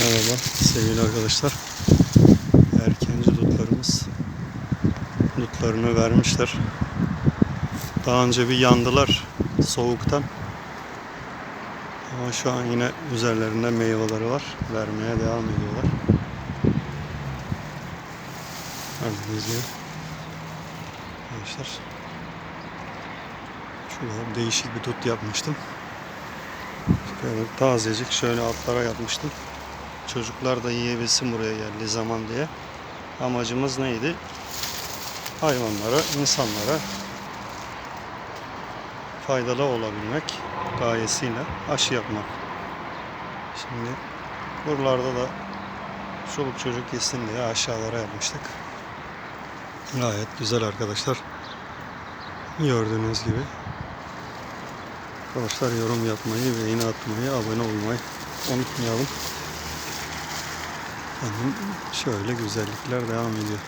Merhaba sevgili arkadaşlar. Erkenci dutlarımız dutlarını vermişler. Daha önce bir yandılar soğuktan. Ama şu an yine üzerlerinde meyveleri var. Vermeye devam ediyorlar. Gördüğünüz gibi. Arkadaşlar. Şurada değişik bir dut yapmıştım. Böyle tazecik şöyle altlara yapmıştım. Çocuklar da yiyebilsin buraya geldiği zaman diye. Amacımız neydi? Hayvanlara, insanlara faydalı olabilmek gayesiyle aşı yapmak. Şimdi buralarda da çoluk çocuk yesin diye aşağılara yapmıştık. Gayet güzel arkadaşlar. Gördüğünüz gibi. Arkadaşlar yorum yapmayı, beğeni atmayı, abone olmayı unutmayalım. Efendim şöyle güzellikler devam ediyor.